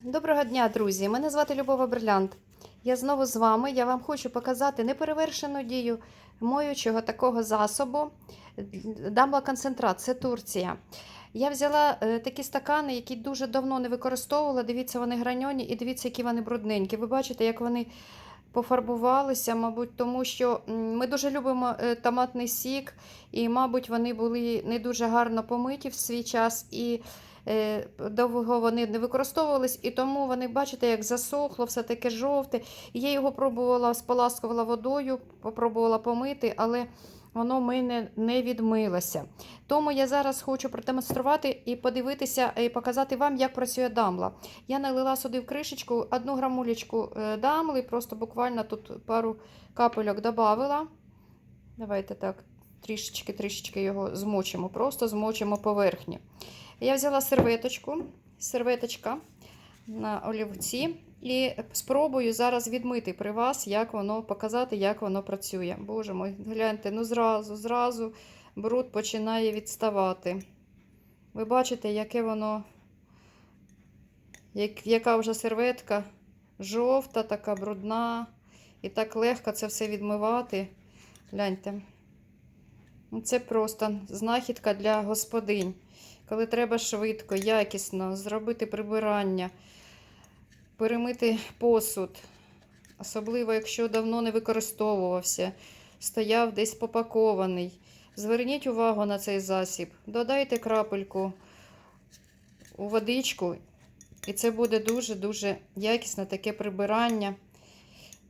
Доброго дня, друзі! Мене звати Любова Брилянт. Я знову з вами. Я вам хочу показати неперевершену дію моючого такого засобу. Дамла концентрат, це Турція. Я взяла е, такі стакани, які дуже давно не використовувала. Дивіться, вони граньоні і дивіться, які вони брудненькі. Ви бачите, як вони пофарбувалися, мабуть, тому що ми дуже любимо е, томатний сік, і, мабуть, вони були не дуже гарно помиті в свій час. І довго вони не використовувались, і тому вони, бачите, як засохло, все таке жовте. Я його пробувала, споласкувала водою, попробувала помити, але воно в мене не відмилося. Тому я зараз хочу продемонструвати і подивитися, і показати вам, як працює дамла. Я налила сюди в кришечку одну грамулечку е, дамли, просто буквально тут пару капельок додавила. Давайте так, трішечки-трішечки його змочимо, просто змочимо поверхні. Я взяла серветочку, серветочка на олівці і спробую зараз відмити при вас, як воно показати, як воно працює. Боже мой, гляньте, ну зразу, зразу бруд починає відставати. Ви бачите, яке воно, як, яка вже серветка жовта, така брудна. І так легко це все відмивати. Гляньте. Ну, Це просто знахідка для господинь коли треба швидко, якісно зробити прибирання, перемити посуд, особливо, якщо давно не використовувався, стояв десь попакований. Зверніть увагу на цей засіб, додайте крапельку у водичку, і це буде дуже-дуже якісне таке прибирання.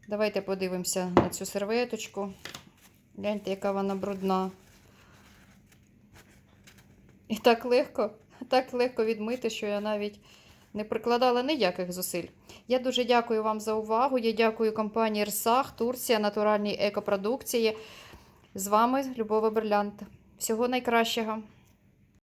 Давайте подивимося на цю серветочку. Гляньте, яка вона брудна. І так легко, так легко відмити, що я навіть не прикладала ніяких зусиль. Я дуже дякую вам за увагу. Я дякую компанії Рсах, Турція, натуральній екопродукції. З вами Любова Берлянт. Всього найкращого!